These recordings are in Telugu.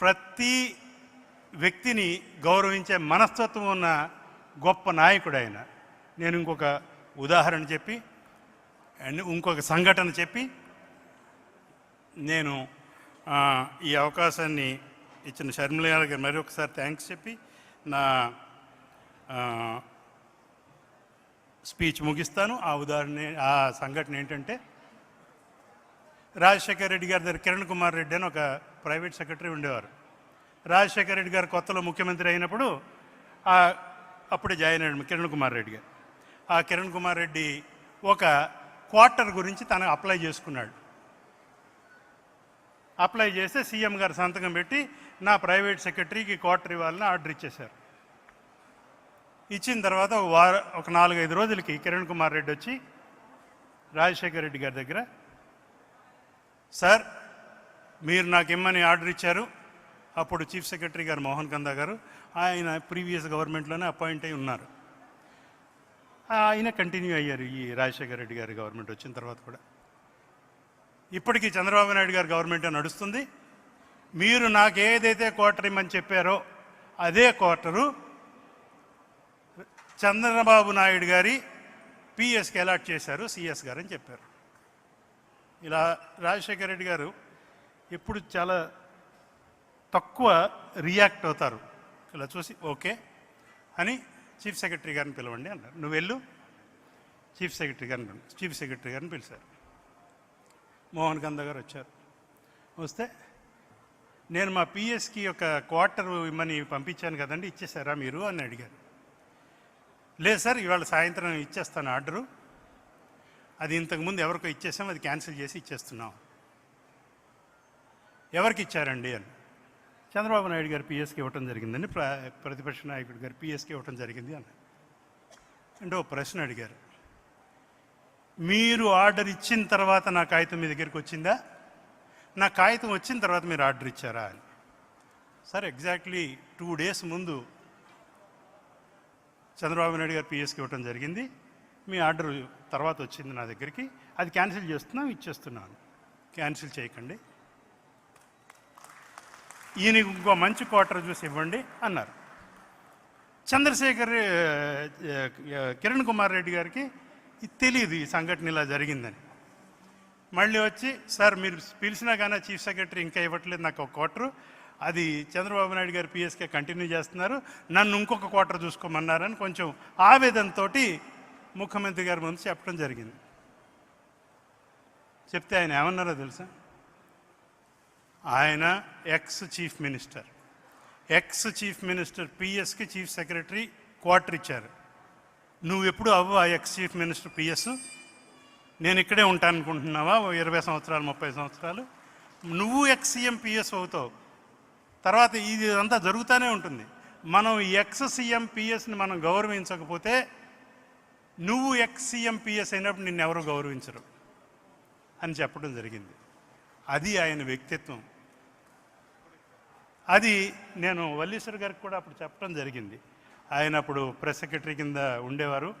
ప్రతి వ్యక్తిని గౌరవించే మనస్తత్వం ఉన్న గొప్ప నాయకుడు ఆయన. నేను ఇంకొక ఉదాహరణ చెప్పి అండ్ ఇంకొక సంఘటన చెప్పి నేను ఈ అవకాశాన్ని ఇచ్చిన షర్మిల గారికి మరి ఒకసారి థ్యాంక్స్ చెప్పి నా స్పీచ్ ముగిస్తాను. ఆ ఉదాహరణ ఆ సంఘటన ఏంటంటే రాజశేఖర్ రెడ్డి గారి దగ్గర కిరణ్ కుమార్ రెడ్డి అని ఒక ప్రైవేట్ సెక్రటరీ ఉండేవారు. రాజశేఖర్ రెడ్డి గారు కొత్తలో ముఖ్యమంత్రి అయినప్పుడు అప్పుడే జాయిన్ అయ్యాడు కిరణ్ కుమార్ రెడ్డి గారు. ఆ కిరణ్ కుమార్ రెడ్డి ఒక క్వార్టర్ గురించి తను అప్లై చేసుకున్నాడు. అప్లై చేస్తే సీఎం గారు సంతకం పెట్టి నా ప్రైవేట్ సెక్రటరీకి క్వార్టర్ ఇవ్వాలని ఆర్డర్ ఇచ్చేశారు. ఇచ్చిన తర్వాత ఒక వార ఒక నాలుగైదు రోజులకి కిరణ్ కుమార్ రెడ్డి వచ్చి రాజశేఖర్ రెడ్డి గారి దగ్గర సార్ మీరు నాకు ఇమ్మని ఆర్డర్ ఇచ్చారు. అప్పుడు చీఫ్ సెక్రటరీ గారు మోహన్ కందా గారు ఆయన ప్రీవియస్ గవర్నమెంట్లోనే అపాయింట్ అయి ఉన్నారు. ఆయన కంటిన్యూ అయ్యారు ఈ రాజశేఖర రెడ్డి గారి గవర్నమెంట్ వచ్చిన తర్వాత కూడా. ఇప్పటికీ చంద్రబాబు నాయుడు గారి గవర్నమెంట్ నడుస్తుంది. మీరు నాకు ఏదైతే క్వార్టర్ ఇమ్మని చెప్పారో అదే క్వార్టరు చంద్రబాబు నాయుడు గారి పిఎస్కి అలాట్ చేశారు సిఎస్ గారు అని చెప్పారు. ఇలా రాజశేఖర రెడ్డి గారు ఎప్పుడు చాలా తక్కువ రియాక్ట్ అవుతారు. ఇలా చూసి ఓకే అని చీఫ్ సెక్రటరీ గారిని పిలవండి అన్నారు. నువ్వు వెళ్ళు. చీఫ్ సెక్రటరీ గారిని పిలు చీఫ్ సెక్రటరీ గారిని పిలిచారు. మోహన్ గంధ గారు వచ్చారు. వస్తే నేను మా పిఎస్కి ఒక క్వార్టర్ ఇమ్మని పంపించాను కదండి ఇచ్చేసారా మీరు అని అడిగారు. లేదు సార్ ఇవాళ సాయంత్రం ఇచ్చేస్తాను ఆర్డరు. అది ఇంతకుముందు ఎవరికో ఇచ్చేసాం అది క్యాన్సిల్ చేసి ఇచ్చేస్తున్నాం. ఎవరికి ఇచ్చారండి అని? చంద్రబాబు నాయుడు గారు పిఎస్కి ఇవ్వటం జరిగిందని ప్ర ప్రతిపక్ష నాయకుడు గారు పిఎస్కి ఇవ్వటం జరిగింది అని. అంటే ఓ ప్రశ్న అడిగారు. మీరు ఆర్డర్ ఇచ్చిన తర్వాత నా కాగితం మీ దగ్గరికి వచ్చిందా? నా కాగితం వచ్చిన తర్వాత మీరు ఆర్డర్ ఇచ్చారా అని. సార్ ఎగ్జాక్ట్లీ టూ డేస్ ముందు చంద్రబాబు నాయుడు గారు పిఎస్కి ఇవ్వటం జరిగింది. మీ ఆర్డర్ తర్వాత వచ్చింది నా దగ్గరికి అది క్యాన్సిల్ చేస్తున్నాం ఇచ్చేస్తున్నాను. క్యాన్సిల్ చేయకండి. ఈయన ఇంకో మంచి క్వార్టర్ చూసి ఇవ్వండి అన్నారు. చంద్రశేఖర్ కిరణ్ కుమార్ రెడ్డి గారికి తెలియదు ఈ సంఘటన ఇలా జరిగిందని. మళ్ళీ వచ్చి సార్ మీరు పిలిచినా కానీ చీఫ్ సెక్రటరీ ఇంకా ఇవ్వట్లేదు నాకు ఒక క్వార్టరు. అది చంద్రబాబు నాయుడు గారు పిఎస్కే కంటిన్యూ చేస్తున్నారు. నన్ను ఇంకొక క్వార్టర్ చూసుకోమన్నారని కొంచెం ఆవేదనతోటి ముఖ్యమంత్రి గారి ముందు చెప్పడం జరిగింది. చెప్తే ఆయన ఏమన్నారో తెలుసా? ఆయన ex chief minister. Ex chief minister పిఎస్కి chief secretary quarter ఇచ్చారు. నువ్వు ఎప్పుడు అవ్వా ఎక్స్ చీఫ్ మినిస్టర్ పిఎస్? నేను ఇక్కడే ఉంటాను అనుకుంటున్నావా ఇరవై సంవత్సరాలు ముప్పై సంవత్సరాలు? నువ్వు ఎక్స్ సీఎం పిఎస్ అవుతావు. తర్వాత ఇది అంతా జరుగుతూనే ఉంటుంది. మనం ఎక్స్ సీఎం పిఎస్ని మనం గౌరవించకపోతే నువ్వు ఎక్స్ పిఎస్ అయినప్పుడు నిన్ను ఎవరు గౌరవించరు అని చెప్పడం జరిగింది. అది ఆయన వ్యక్తిత్వం. అది నేను వల్లీశ్వర్ గారికి కూడా అప్పుడు చెప్పడం జరిగింది. ఆయన అప్పుడు ప్రెస్ సెక్రటరీ కింద ఉండేవారు.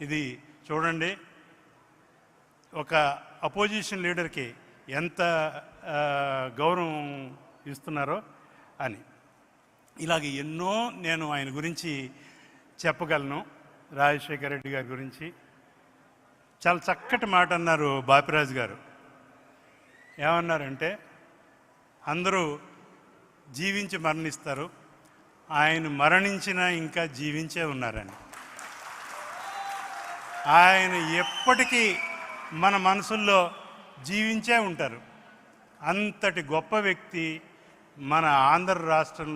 ఇది చూడండి ఒక అపోజిషన్ లీడర్కి ఎంత గౌరవం ఇస్తున్నారో అని. ఇలాగ ఎన్నో నేను ఆయన గురించి చెప్పగలను. రాజశేఖర రెడ్డి గారి గురించి. చాలా చక్కటి మాట అన్నారు బాపిరాజు గారు. ఏమన్నారంటే అందరూ జీవించి మరణిస్తారు ఆయన మరణించినా ఇంకా జీవించే ఉన్నారని. ఆయన ఎప్పటికీ మన మనసుల్లో జీవించే ఉంటారు. అంతటి గొప్ప వ్యక్తి మన ఆంధ్ర రాష్ట్రంలో